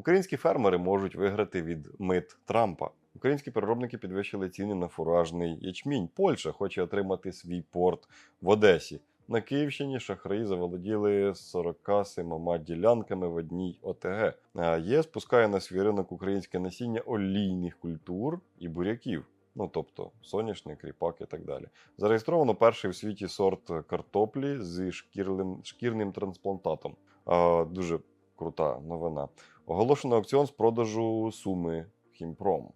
Українські фермери можуть виграти від мит Трампа. Українські переробники підвищили ціни на фуражний ячмінь. Польща хоче отримати свій порт в Одесі. На Київщині шахраї заволоділи 47 ділянками в одній ОТГ. ЄС пускає на свій ринок українське насіння олійних культур і буряків. Ну тобто соняшник, ріпак і так далі. Зареєстровано перший в світі сорт картоплі зі шкірлим, шкірним трансплантатом. А, дуже крута новина. Оголошено аукціон з продажу суми Хімпром.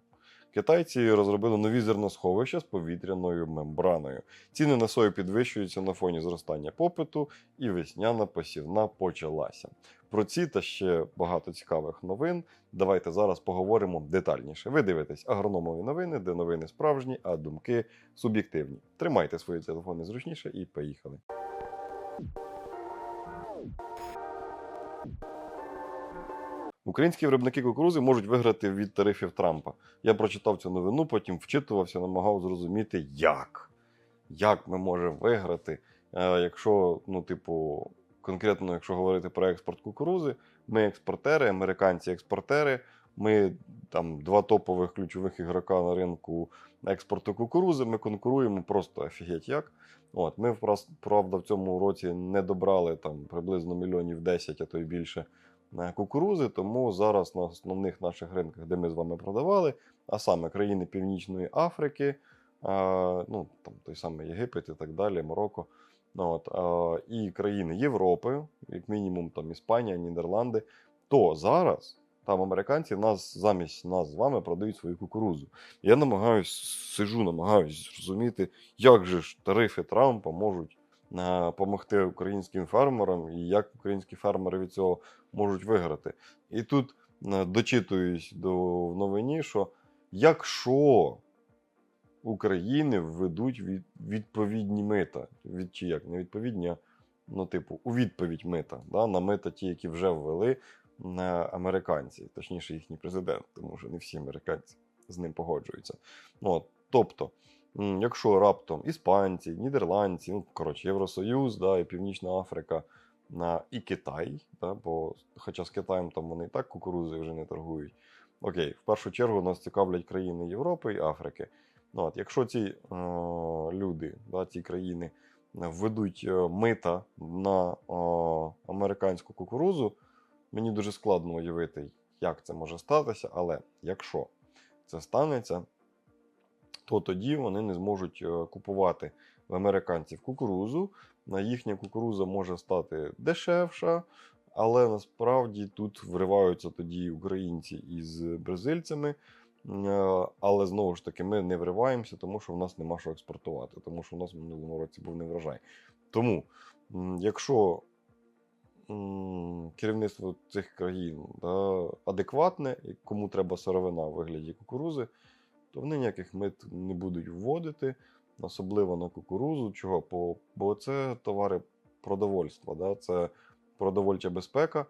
Китайці розробили нові зерносховища з повітряною мембраною. Ціни на сою підвищуються на фоні зростання попиту, і весняна посівна почалася. Про ці та ще багато цікавих новин. Давайте зараз поговоримо детальніше. Ви дивитесь агрономові новини, де новини справжні, а думки суб'єктивні. Тримайте свої телефони зручніше і поїхали. Українські виробники кукурузи можуть виграти від тарифів Трампа. Я прочитав цю новину, потім вчитувався, намагав зрозуміти, як. Як ми можемо виграти, Е, якщо, ну, типу, конкретно, якщо говорити про експорт кукурузи, ми експортери, американці експортери. Ми там два топових ключових ігрока на ринку експорту кукурузи. Ми конкуруємо просто офігеть як. От, ми правда в цьому році не добрали там приблизно мільйонів 10, а то й більше кукурузи. Тому зараз на основних наших ринках, де ми з вами продавали, а саме країни Північної Африки, ну там той самий Єгипет і так далі, Марокко. Ну, от, і країни Європи, як мінімум там Іспанія, Нідерланди, то зараз там американці нас замість нас з вами продають свою кукурузу. Я намагаюсь, сижу, намагаюсь зрозуміти, як же ж тарифи Трампа можуть допомогти українським фермерам, і як українські фермери від цього можуть виграти. І тут е, дочитуюсь до в новині, що якщо України введуть від, відповідні мита, від чи як, не відповідні, а ну, типу, у відповідь мита, да, на мита ті, які вже ввели е, американці, точніше їхній президент, тому що не всі американці з ним погоджуються. Ну, тобто, якщо раптом іспанці, нідерландці, ну, коротше, Євросоюз, да, і Північна Африка, на, і Китай, да, бо хоча з Китаєм там вони і так кукурузи вже не торгують. Окей, в першу чергу нас цікавлять країни Європи і Африки. Ну, от, якщо ці е, люди, да, ці країни введуть е, мита на е, американську кукурузу, мені дуже складно уявити, як це може статися, але якщо це станеться, то тоді вони не зможуть е, купувати в американців кукурузу. На їхня кукуруза може стати дешевша, але насправді тут вриваються тоді українці із бразильцями. Е, Але знову ж таки, ми не вриваємося, тому що в нас нема що експортувати, тому що в нас в минулому році був неврожай. Тому, якщо керівництво цих країн да, адекватне, кому треба сировина в вигляді кукурузи, то вони ніяких мит не будуть вводити, особливо на кукурузу. Чого? Бо, бо це товари продовольства, да? це продовольча безпека.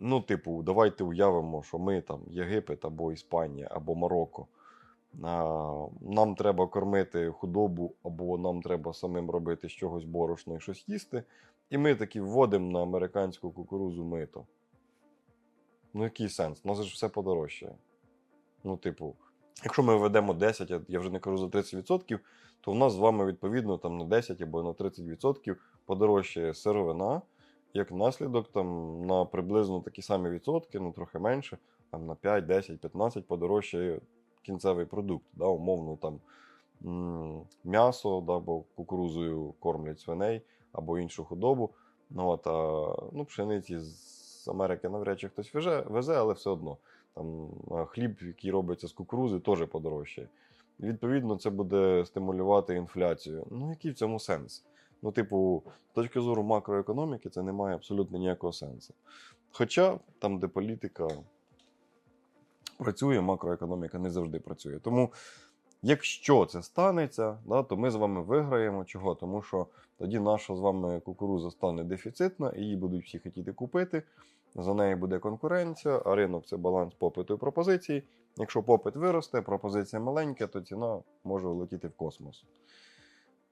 Ну, типу, давайте уявимо, що ми там Єгипет або Іспанія, або Марокко. Нам треба кормити худобу, або нам треба самим робити з чогось борошно і щось їсти. І ми таки вводимо на американську кукурузу мито. Ну, який сенс? У нас ж все подорожчає. Ну, типу, якщо ми введемо 10, я вже не кажу за 30%, то в нас з вами відповідно там на 10 або на 30% подорожчає сировина. Як наслідок, там на приблизно такі самі відсотки, ну трохи менше, там на 5, 10, 15 подорожчає кінцевий продукт. Да, умовно там м'ясо, да, бо кукурузою кормлять свиней або іншу худобу. Ну, от, а, ну, пшениці з Америки навряд чи хтось везе, везе, але все одно. Там хліб, який робиться з кукурузи, теж подорожчає. Відповідно, це буде стимулювати інфляцію. Ну, який в цьому сенс? Ну, типу, з точки зору макроекономіки, це не має абсолютно ніякого сенсу. Хоча там, де політика працює, макроекономіка не завжди працює. Тому, якщо це станеться, да, то ми з вами виграємо. Чого? Тому що тоді наша з вами кукуруза стане дефіцитна, її будуть всі хотіти купити. За нею буде конкуренція, а ринок це баланс попиту і пропозиції. Якщо попит виросте, пропозиція маленька, то ціна може влетіти в космос.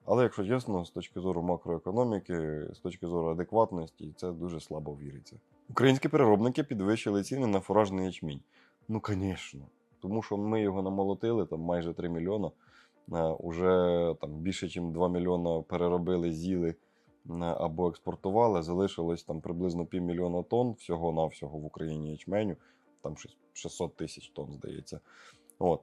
Але якщо чесно, з точки зору макроекономіки, з точки зору адекватності, це дуже слабо віриться. Українські переробники підвищили ціни на фуражний ячмінь. Ну, звісно. Тому що ми його намолотили, там майже 3 мільйона. Е, Уже там більше, ніж 2 мільйона переробили, з'їли е, або експортували. Залишилось там приблизно півмільйона тонн всього-навсього в Україні ячменю. Там 600 тисяч тонн, здається. От.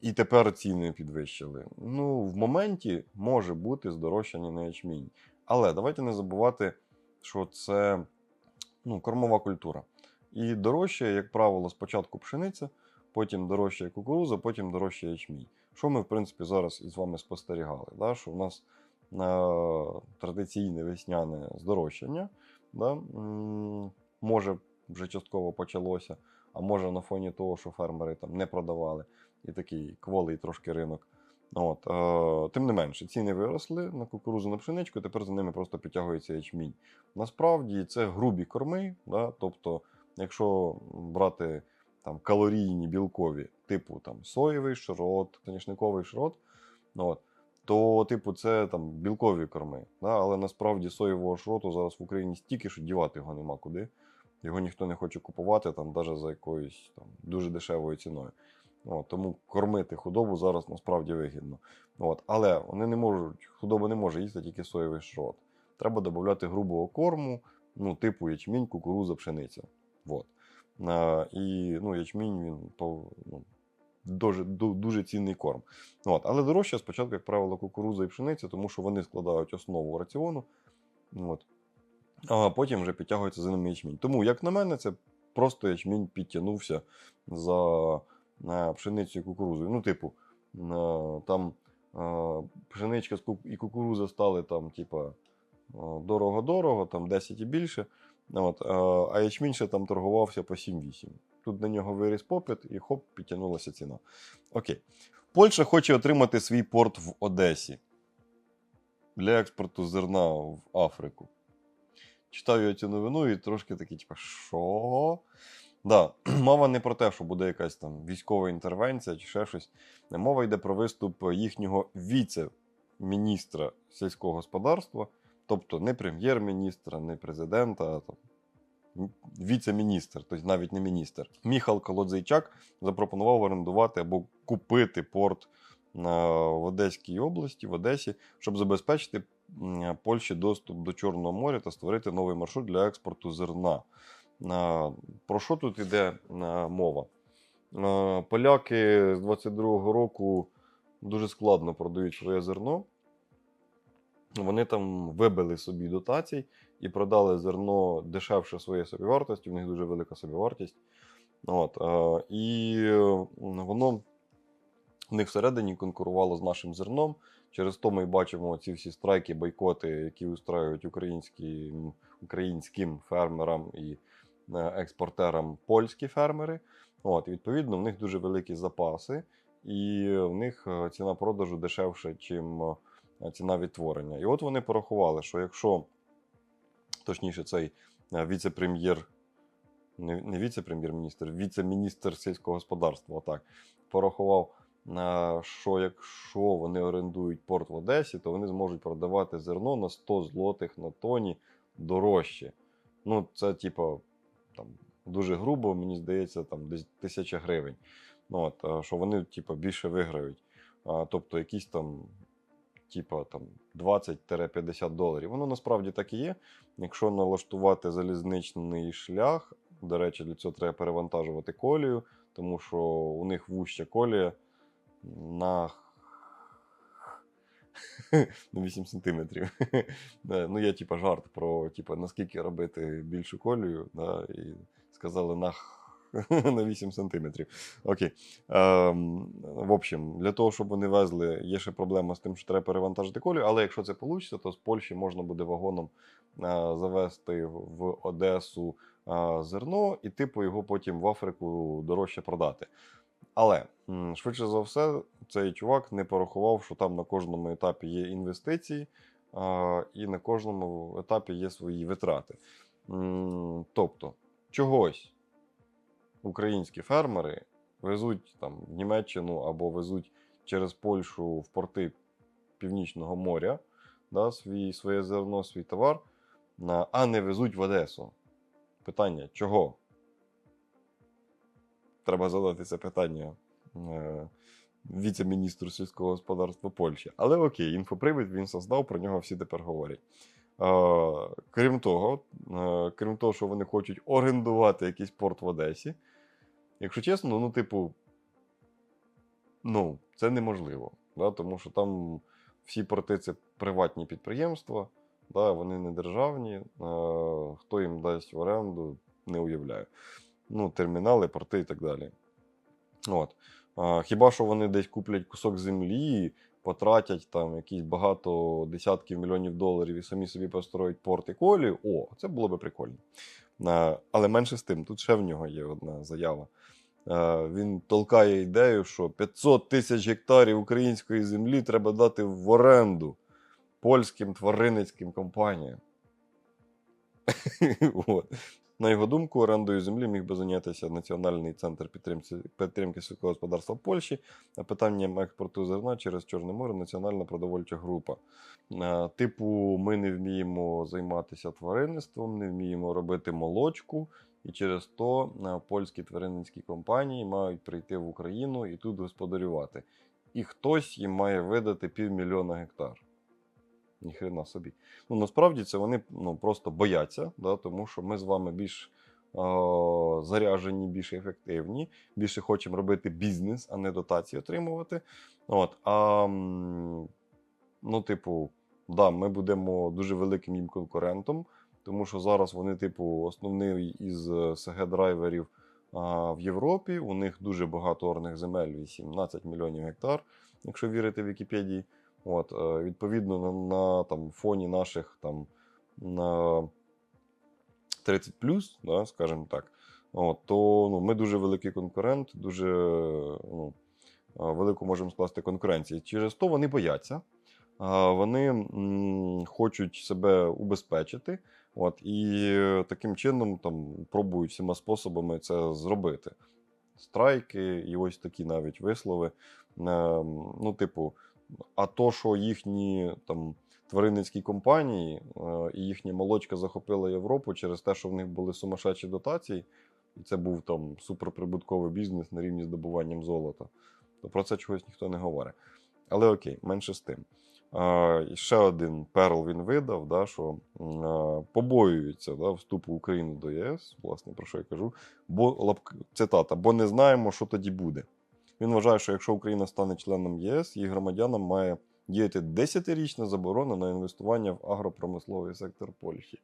І тепер ціни підвищили. Ну, в моменті може бути здорожчання на ячмінь. Але давайте не забувати, що це ну, кормова культура. І дорожче, як правило, спочатку пшениця, потім дорожче кукуруза, потім дорожче ячмінь. Що ми, в принципі, зараз із вами спостерігали? Да? Що в нас е, традиційне весняне здорожчання, да? може вже частково почалося, а може на фоні того, що фермери там не продавали, і такий кволий трошки ринок. От, е, тим не менше, ціни виросли на кукурузу на пшеничку, тепер за ними просто підтягується ячмінь. Насправді це грубі корми, да? тобто, якщо брати там, калорійні білкові, типу там, соєвий шрот, соняшниковий шрот, ну, от, то, типу, це там білкові корми. Да? Але насправді соєвого шроту зараз в Україні стільки, що дівати його нема куди. Його ніхто не хоче купувати, там, навіть за якоюсь там, дуже дешевою ціною. От, тому кормити худобу зараз насправді вигідно. От, але вони не можуть, худоба не може їсти тільки соєвий шрот. Треба додати грубого корму, ну, типу ячмінь, кукуруза, пшениця. От. І ну, ячмінь він то, ну, дуже, дуже цінний корм. От. Але дорожче спочатку, як правило, кукуруза і пшениця, тому що вони складають основу раціону. От. А потім вже підтягується за ними ячмінь. Тому, як на мене, це просто ячмінь підтягнувся за е, пшеницю і кукурузою. Ну, типу, е, там е, пшеничка і кукуруза стали там, типа, дорого-дорого, там 10 і більше. От, е, а ячмінь ще там торгувався по 7-8. Тут на нього виріс попит і хоп, підтягнулася ціна. Окей. Польща хоче отримати свій порт в Одесі для експорту зерна в Африку. Читаю я цю новину і трошки такий, типу, що? Да, мова не про те, що буде якась там військова інтервенція чи ще щось. Мова йде про виступ їхнього віце-міністра сільського господарства, тобто не прем'єр-міністра, не президента, а там віце-міністр, тобто навіть не міністр. Міхал Колодзейчак запропонував орендувати або купити порт в Одеській області, в Одесі, щоб забезпечити Польщі доступ до Чорного моря та створити новий маршрут для експорту зерна. Про що тут йде мова? Поляки з 22-го року дуже складно продають своє зерно. Вони там вибили собі дотацій і продали зерно дешевше своєї собівартості. У них дуже велика собівартість. От, е, і воно в них всередині конкурувало з нашим зерном. Через то ми бачимо ці всі страйки, бойкоти, які устраюють українські, українським фермерам і е, експортерам польські фермери. От, відповідно, в них дуже великі запаси, і в них е, ціна продажу дешевше, ніж ціна відтворення. І от вони порахували, що якщо точніше цей е, віце-прем'єр, не, віце-прем'єр-міністр, віце-міністр сільського господарства, отак, порахував, е, що якщо вони орендують порт в Одесі, то вони зможуть продавати зерно на 100 злотих на тоні дорожче. Ну, це, типу, там, дуже грубо, мені здається, там десь тисяча гривень. Ну, от, е, що вони, типу, більше виграють. Тобто, якісь там, типу, там 20-50 доларів. Воно насправді так і є. Якщо налаштувати залізничний шлях, до речі, для цього треба перевантажувати колію, тому що у них вуща колія на на 8 сантиметрів. Ну, є типа жарт про типа, наскільки робити більшу колію, да, і сказали на на 8 сантиметрів. Окей. Ем, в общем, для того, щоб вони везли, є ще проблема з тим, що треба перевантажити колію, але якщо це вийде, то з Польщі можна буде вагоном е, завести в Одесу е, зерно і типу його потім в Африку дорожче продати. Але швидше за все, цей чувак не порахував, що там на кожному етапі є інвестиції, а, і на кожному етапі є свої витрати. Тобто, чогось українські фермери везуть там в Німеччину або везуть через Польщу в порти Північного моря да, свій, своє зерно, свій товар, а не везуть в Одесу. Питання чого? Треба задати це питання е, віце-міністру сільського господарства Польщі. Але окей, інфопривід він создав, про нього всі тепер говорять. Е, крім того, е, крім того, що вони хочуть орендувати якийсь порт в Одесі. Якщо чесно, ну, типу, ну, це неможливо. Да? Тому що там всі порти це приватні підприємства, да? вони не державні. Е, хто їм дасть в оренду, не уявляю. Ну, термінали, порти і так далі. От. А, хіба що вони десь куплять кусок землі, потратять там якісь багато десятків мільйонів доларів і самі собі построять порт і колію. О, це було би прикольно. А, але менше з тим, тут ще в нього є одна заява. А, він толкає ідею, що 500 тисяч гектарів української землі треба дати в оренду польським тваринницьким компаніям. На його думку, орендою землі міг би зайнятися Національний центр підтримки, підтримки сільського господарства Польщі, а питанням експорту зерна через Чорне море Національна продовольча група. Е, Типу, ми не вміємо займатися тваринництвом, не вміємо робити молочку, і через то е, польські тваринницькі компанії мають прийти в Україну і тут господарювати. І хтось їм має видати півмільйона гектар. Ніхрена собі. Ну, насправді це вони ну, просто бояться, да, тому що ми з вами більш е, заряжені, більш ефективні, більше хочемо робити бізнес, а не дотації отримувати. От, а, ну, типу, да, ми будемо дуже великим їм конкурентом, тому що зараз вони, типу, основний із СГ-драйверів а, в Європі. У них дуже багато орних земель, 18 мільйонів гектар, якщо вірити Вікіпедії. От, е, відповідно, на, на там, фоні наших там, на 30 да, скажімо так, от, то ну, ми дуже великий конкурент, дуже ну, е, велику можемо скласти конкуренцію. Через то вони бояться, вони м, хочуть себе убезпечити. От, і таким чином там, пробують всіма способами це зробити. Страйки і ось такі навіть вислови. Е, ну, типу, а то, що їхні там тваринницькі компанії е, і їхня молочка захопила Європу через те, що в них були сумасшедші дотації, і це був там суперприбутковий бізнес на рівні з добуванням золота, то про це чогось ніхто не говорить. Але окей, менше з тим. І ще один перл він видав, да, що побоюється да, вступу України до ЄС, власне, про що я кажу, бо цитата, бо не знаємо, що тоді буде. Він вважає, що якщо Україна стане членом ЄС, її громадянам має діяти 10-річна заборона на інвестування в агропромисловий сектор Польщі.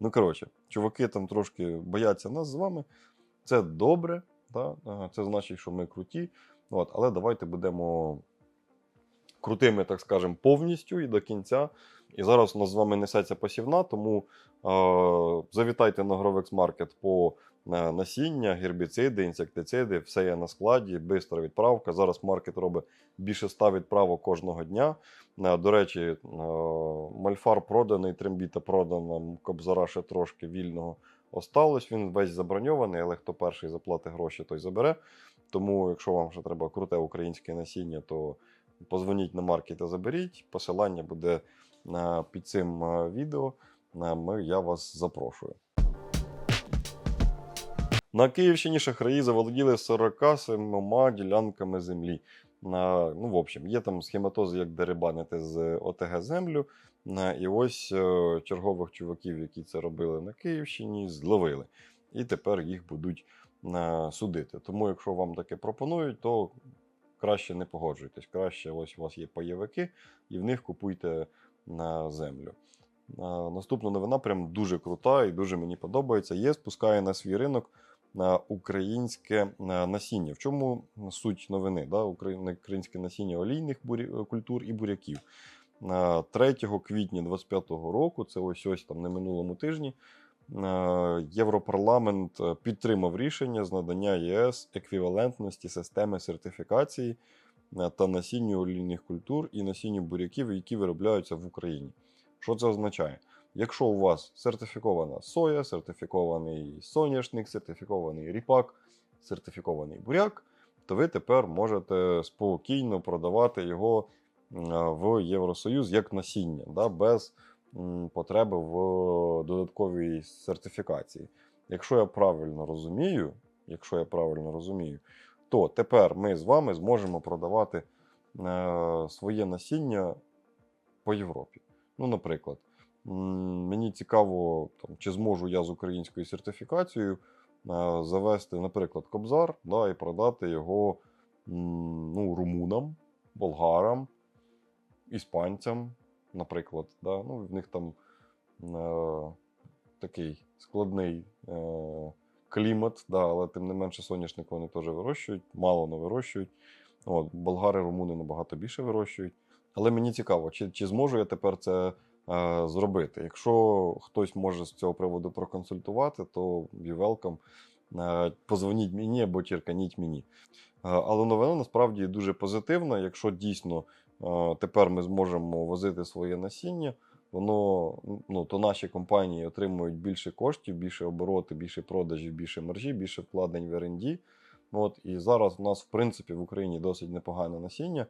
Ну, коротше, чуваки там трошки бояться нас з вами. Це добре, да? це значить, що ми круті. От, але давайте будемо крутими, так скажемо, повністю і до кінця. І зараз у нас з вами несеться посівна, тому е, завітайте на Grovex Market по е, насіння, гербіциди, інсектициди, все є на складі, бистра відправка. Зараз маркет робить більше 100 відправок кожного дня. Е, до речі, е, мальфар проданий, трембіта продана, кобзара ще трошки вільного осталось. Він весь заброньований, але хто перший заплатить гроші, той забере. Тому, якщо вам ще треба круте українське насіння, то позвоніть на маркет та заберіть. Посилання буде е, під цим е, відео. Е, я вас запрошую. На Київщині шахраї заволоділи 47 ділянками землі. Ну, в общем, є там схематози, як дерибанити з ОТГ землю. І ось чергових чуваків, які це робили на Київщині, зловили. І тепер їх будуть судити. Тому, якщо вам таке пропонують, то краще не погоджуйтесь. Краще ось у вас є пайовики, і в них купуйте на землю. Наступна новина прям дуже крута і дуже мені подобається. Є спускає на свій ринок на українське насіння. В чому суть новини? Да? Українське насіння олійних культур і буряків. 3 квітня 2025 року, це ось ось там на минулому тижні. Е, Європарламент е, підтримав рішення з надання ЄС еквівалентності системи сертифікації е, та насінню олійних культур і насінню буряків, які виробляються в Україні. Що це означає? Якщо у вас сертифікована соя, сертифікований соняшник, сертифікований ріпак, сертифікований буряк, то ви тепер можете спокійно продавати його в Євросоюз як насіння, да, без потреби в додатковій сертифікації. якщо я правильно розумію, якщо я правильно розумію, то тепер ми з вами зможемо продавати е, своє насіння по Європі. Ну, наприклад, мені цікаво, там, чи зможу я з українською сертифікацією е, завести, наприклад, кобзар да, і продати його ну, румунам, болгарам, іспанцям, наприклад. Да? Ну, в них там е, такий складний е, клімат, да, але тим не менше соняшник вони теж вирощують, мало не вирощують. От, болгари, румуни набагато більше вирощують. Але мені цікаво, чи, чи зможу я тепер це е, зробити. Якщо хтось може з цього приводу проконсультувати, то be welcome. Е, позвоніть мені або черканіть мені. Е, але новина насправді дуже позитивна. Якщо дійсно тепер ми зможемо возити своє насіння, воно ну, то наші компанії отримують більше коштів, більше обороти, більше продажів, більше маржі, більше вкладень в R&D. От, і зараз у нас, в принципі, в Україні досить непогане насіння.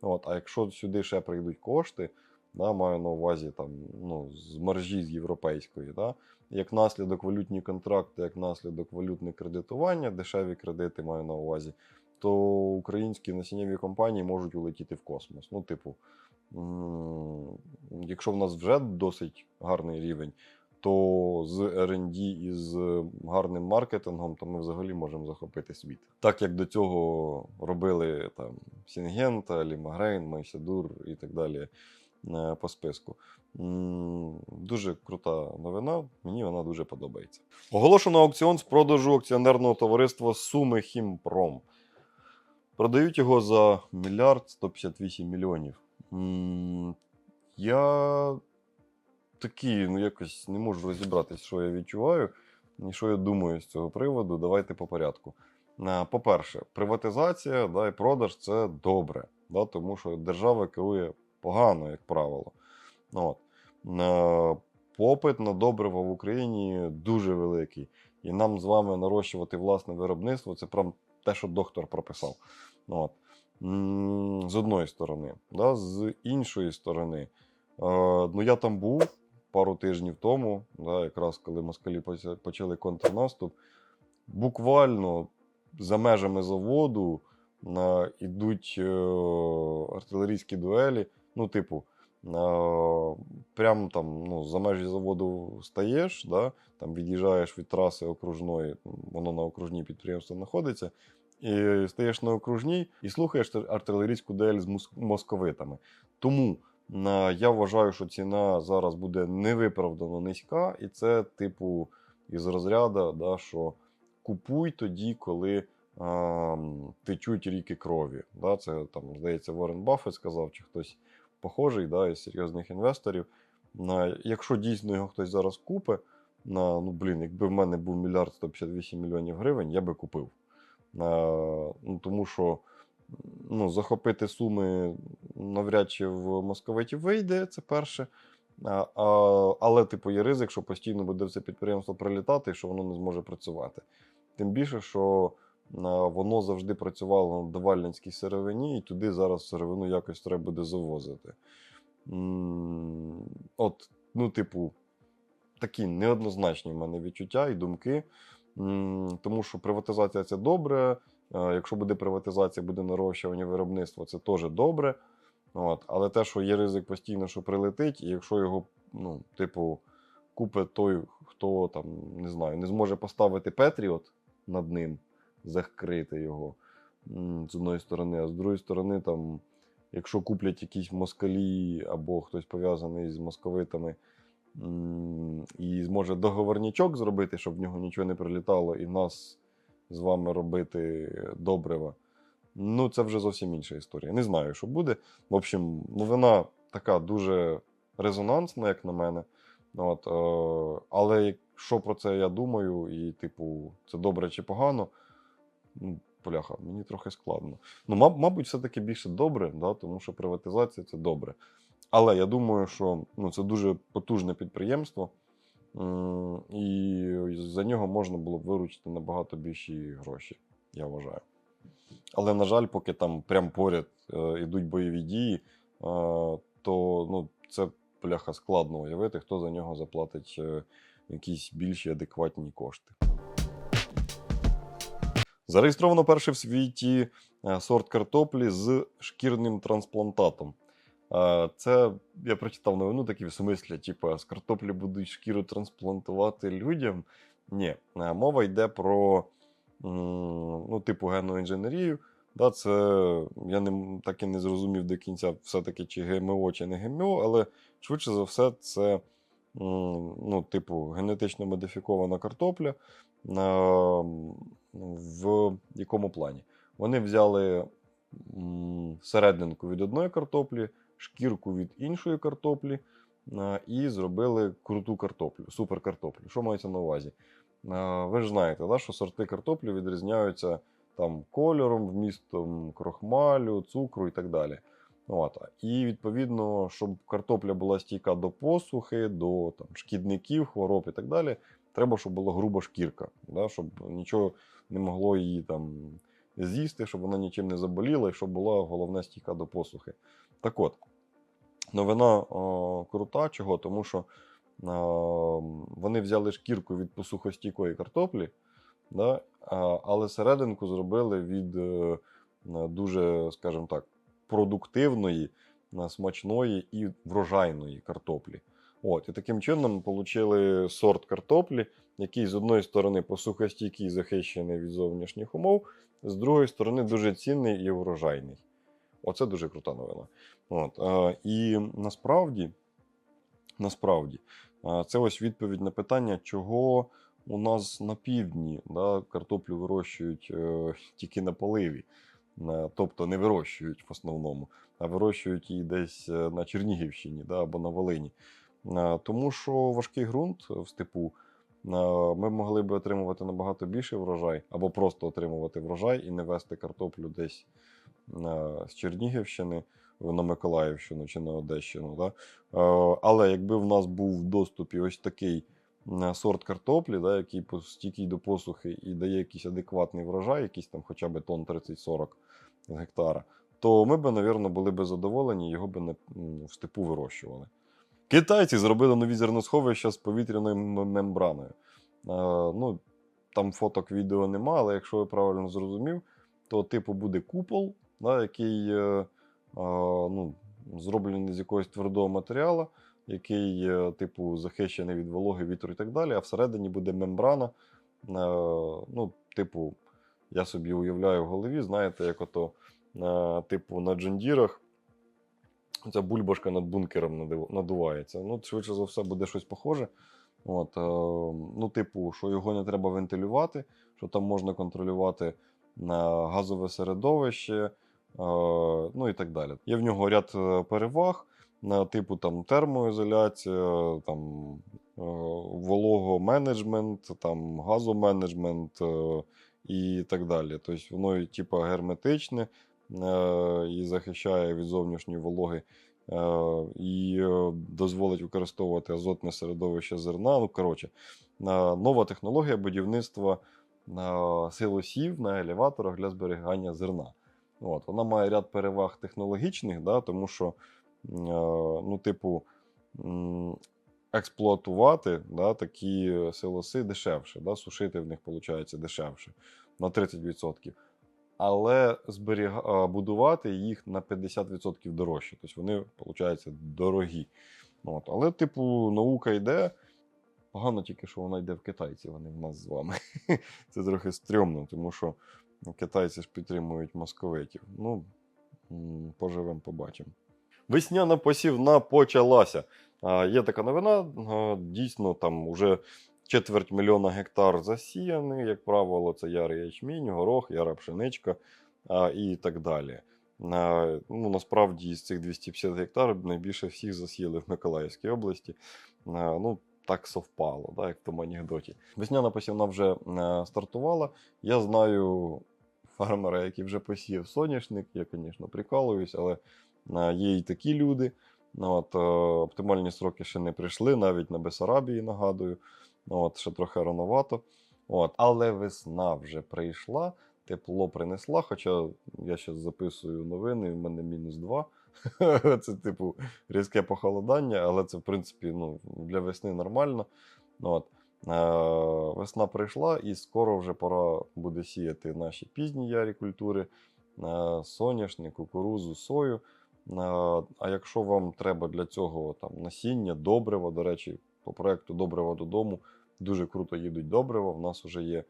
От, а якщо сюди ще прийдуть кошти, да, маю на увазі там, ну, з маржі з європейської, да, як наслідок валютні контракти, як наслідок валютне кредитування, дешеві кредити маю на увазі, то українські насіннєві компанії можуть улетіти в космос. Ну, типу, якщо в нас вже досить гарний рівень, то з R&D і з гарним маркетингом, то ми взагалі можемо захопити світ. Так як до цього робили там Сінгента, Лімагрейн, Майсядур і так далі е, по списку. Дуже крута новина, мені вона дуже подобається. Оголошено аукціон з продажу акціонерного товариства Суми Хімпром. Продають його за мільярд 158 мільйонів. Я такий, ну якось не можу розібратись, що я відчуваю і що я думаю з цього приводу. Давайте по порядку. Е, По-перше, приватизація да, і продаж це добре, да, тому що держава керує погано, як правило. От. Е, Попит на добрива в Україні дуже великий. І нам з вами нарощувати власне виробництво це прям те, що доктор прописав. От. З одної сторони, да, з іншої сторони, е, ну я там був пару тижнів тому, да, якраз коли москалі почали контрнаступ. Буквально за межами заводу е, ідуть е, артилерійські дуелі. Ну, типу, прямо там ну, за межі заводу стаєш, да, там від'їжджаєш від траси окружної, воно на окружній підприємстві знаходиться. І стаєш на окружній і слухаєш артилерійську дуель з московитами. Тому е, я вважаю, що ціна зараз буде невиправдано низька, і це, типу, із розряду, да, що купуй тоді, коли ем, течуть ріки крові. Да, це там, здається, Warren Баффет сказав, чи хтось похожий да, із серйозних інвесторів. Якщо дійсно його хтось зараз купить, на, ну блін, якби в мене був мільярд 158 мільйонів гривень, я би купив. Ну, тому що ну, захопити суми навряд чи в московитів вийде, це перше. А, а, але, типу, є ризик, що постійно буде це підприємство прилітати і що воно не зможе працювати. Тим більше, що воно завжди працювало на давальницькій сировині, і туди зараз сировину якось треба буде завозити. От, ну, типу, такі неоднозначні в мене відчуття і думки. Тому що приватизація це добре. е, Якщо буде приватизація, буде нарощування виробництва, це теж добре. От. Але те, що є ризик постійно, що прилетить, і якщо його, ну, типу, купить той, хто там, не знаю, не зможе поставити Петріот над ним, закрити його з одної сторони, а з другої сторони, там, якщо куплять якісь москалі або хтось пов'язаний з московитами і зможе договорнячок зробити, щоб в нього нічого не прилітало, і нас з вами робити добрива. Ну, це вже зовсім інша історія. Не знаю, що буде. В общем, новина така дуже резонансна, як на мене. От, е, але що про це я думаю, і, типу, це добре чи погано, ну, бляха, мені трохи складно. Ну, маб- мабуть, все-таки більше добре, да, тому що приватизація це добре. Але я думаю, що ну, це дуже потужне підприємство, і за нього можна було б виручити набагато більші гроші, я вважаю. Але, на жаль, поки там прямо поряд е, йдуть бойові дії, е, то ну, це бляха складно уявити, хто за нього заплатить е, якісь більші адекватні кошти. Зареєстровано перший в світі е, сорт картоплі з шкірним трансплантатом. Е, Це я прочитав новину такі в смислі, типу, з картоплі будуть шкіру трансплантувати людям. Ні, е, мова йде про ну, типу генну інженерію. Да, це я не, так і не зрозумів до кінця, все-таки чи ГМО, чи не ГМО, але швидше за все, це ну, типу, генетично модифікована картопля. А, в якому плані? Вони взяли серединку від одної картоплі, шкірку від іншої картоплі і зробили круту картоплю, суперкартоплю. Що мається на увазі? Ви ж знаєте, да, що сорти картоплі відрізняються там кольором, вмістом крохмалю, цукру і так далі. От. І відповідно, щоб картопля була стійка до посухи, до там, шкідників, хвороб і так далі, треба, щоб була груба шкірка, да, щоб нічого не могло її там з'їсти, щоб вона нічим не заболіла, і щоб була головне стійка до посухи. Так от, новина о, крута, чого? Тому що о, вони взяли шкірку від посухостійкої картоплі, да, але серединку зробили від е, дуже, скажімо так, продуктивної, смачної і врожайної картоплі. От, і таким чином отримали сорт картоплі, який з одної сторони посухостійкий, захищений від зовнішніх умов, з другої сторони дуже цінний і врожайний. Оце дуже крута новина. От, е, і насправді, насправді, е, це ось відповідь на питання, чого у нас на півдні да, картоплю вирощують е, тільки на поливі. Е, Тобто не вирощують в основному, а вирощують її десь е, на Чернігівщині да, або на Волині. Е, Тому що важкий ґрунт в степу е, ми могли би отримувати набагато більший врожай, або просто отримувати врожай і не вести картоплю десь е, з Чернігівщини на Миколаївщину чи на Одещину. Да? Е, Але якби в нас був в доступі ось такий е, сорт картоплі, да, який стійкий до посухи і дає якийсь адекватний врожай, якийсь там хоча б тонн 30-40 з гектара, то ми б, напевно, були б задоволені, його б не в степу вирощували. Китайці зробили нові зерносховища з повітряною мембраною. Ну, там фоток відео нема, але якщо я правильно зрозумів, то типу буде купол, да, який е, ну, зроблений з якогось твердого матеріалу, який, е, типу, захищений від вологи, вітру і так далі, а всередині буде мембрана. Ну, типу, я собі уявляю в голові, знаєте, як ото, е, типу, на джендірах ця бульбашка над бункером надувається. Ну, швидше за все, буде щось похоже. От, е, ну, типу, що його не треба вентилювати, що там можна контролювати е, газове середовище, е, ну і так далі. Є в нього ряд переваг, типу там термоізоляція, там вологоменеджмент, там газоменеджмент і так далі. Тобто воно типу, герметичне і захищає від зовнішньої вологи. е, І е, дозволить використовувати азотне середовище зерна. Ну, коротше, е, нова технологія будівництва е, силосів на елеваторах для зберігання зерна. От, вона має ряд переваг технологічних, да, тому що, е, ну, типу, експлуатувати да, такі силоси дешевше, да, сушити в них виходить дешевше на 30%. Але зберіга... а, будувати їх на 50% дорожче. Тобто вони, виходить, дорогі. От. Але, типу, наука йде. Погано тільки, що вона йде в китайці, вони в нас з вами. Це трохи стрьомно, тому що китайці ж підтримують московитів. Ну, поживемо, побачимо. Весняна посівна почалася. Є така новина, дійсно, там вже четверть мільйона гектар засіяний, як правило, це ярий ячмінь, горох, яра пшеничка і так далі. Ну, насправді з цих 250 гектарів найбільше всіх засіяли в Миколаївській області. Ну, так совпало, да, як в тому анекдоті. Весняна посівна вже стартувала. Я знаю фермера, який вже посіяв соняшник. Я, звісно, прикалуюсь, але є і такі люди. Ну, От, е, оптимальні сроки ще не прийшли, навіть на Бесарабії, нагадую. Ну, От, ще трохи рановато. От, але весна вже прийшла, тепло принесла. Хоча я зараз записую новини, в мене мінус 2. Це, типу, різке похолодання, але це, в принципі, ну, для весни нормально. Ну, от. Е, Весна прийшла, і скоро вже пора буде сіяти наші пізні ярі культури, е, соняшник, кукурузу, сою. Е, А якщо вам треба для цього там, насіння, добрива, до речі, по проекту Добрива додому дуже круто їдуть добрива. В нас вже є, е,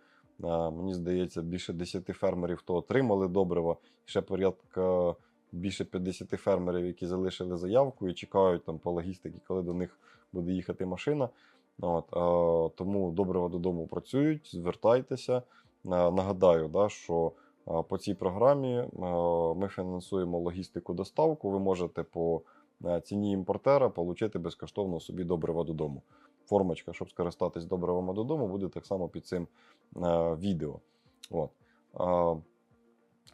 мені здається, більше 10 фермерів, хто отримали добрива, ще порядка більше 50 фермерів, які залишили заявку і чекають там по логістиці, коли до них буде їхати машина. От, е, тому добрива додому працюють, звертайтеся. Нагадаю, да, що по цій програмі е, ми фінансуємо логістику доставку. Ви можете по е, ціні імпортера отримати безкоштовно собі добрива додому. Формочка, щоб скористатись добривами додому, буде так само під цим е, відео. От.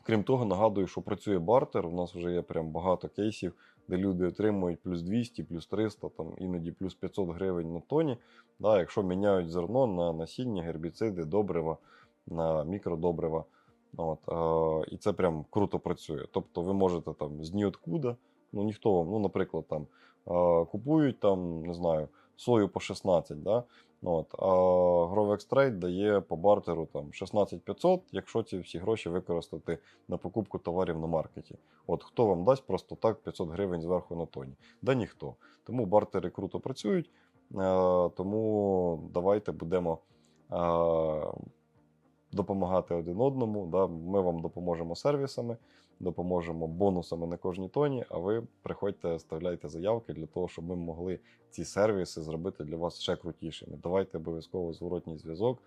Крім того, нагадую, що працює бартер. У нас вже є прям багато кейсів, де люди отримують плюс 200, плюс 300, там, іноді плюс 500 гривень на тоні, да, якщо міняють зерно на насіння, гербіциди, добрива, на мікродобрива. От, е, і це прям круто працює. Тобто ви можете там з ніоткуда, ну ніхто вам, ну, наприклад, там е, купують там, не знаю, сою по 16, да? От, а Grovex Trade дає по бартеру там 16 500, якщо ці всі гроші використати на покупку товарів на маркеті. От хто вам дасть просто так 500 гривень зверху на тоні? Да ніхто. Тому бартери круто працюють. Тому давайте будемо допомагати один одному. Да? Ми вам допоможемо сервісами, допоможемо бонусами на кожній тоні, а ви приходьте, оставляйте заявки для того, щоб ми могли ці сервіси зробити для вас ще крутішими. Давайте обов'язково зворотній зв'язок,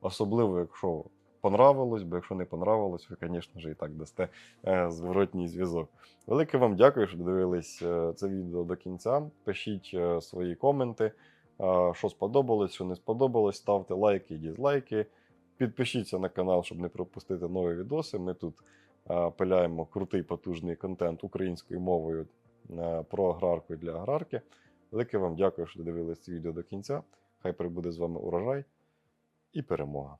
особливо, якщо понравилось, бо якщо не понравилось, ви, звісно ж, і так дасте е, зворотній зв'язок. Велике вам дякую, що дивились е, це відео до кінця. Пишіть е, свої коменти, що сподобалось, що не сподобалось. Ставте лайки дізлайки. Підпишіться на канал, щоб не пропустити нові відоси. Ми тут пиляємо крутий потужний контент українською мовою про аграрку і для аграрки. Велике вам дякую, що додивились це відео до кінця. Хай прибуде з вами урожай і перемога.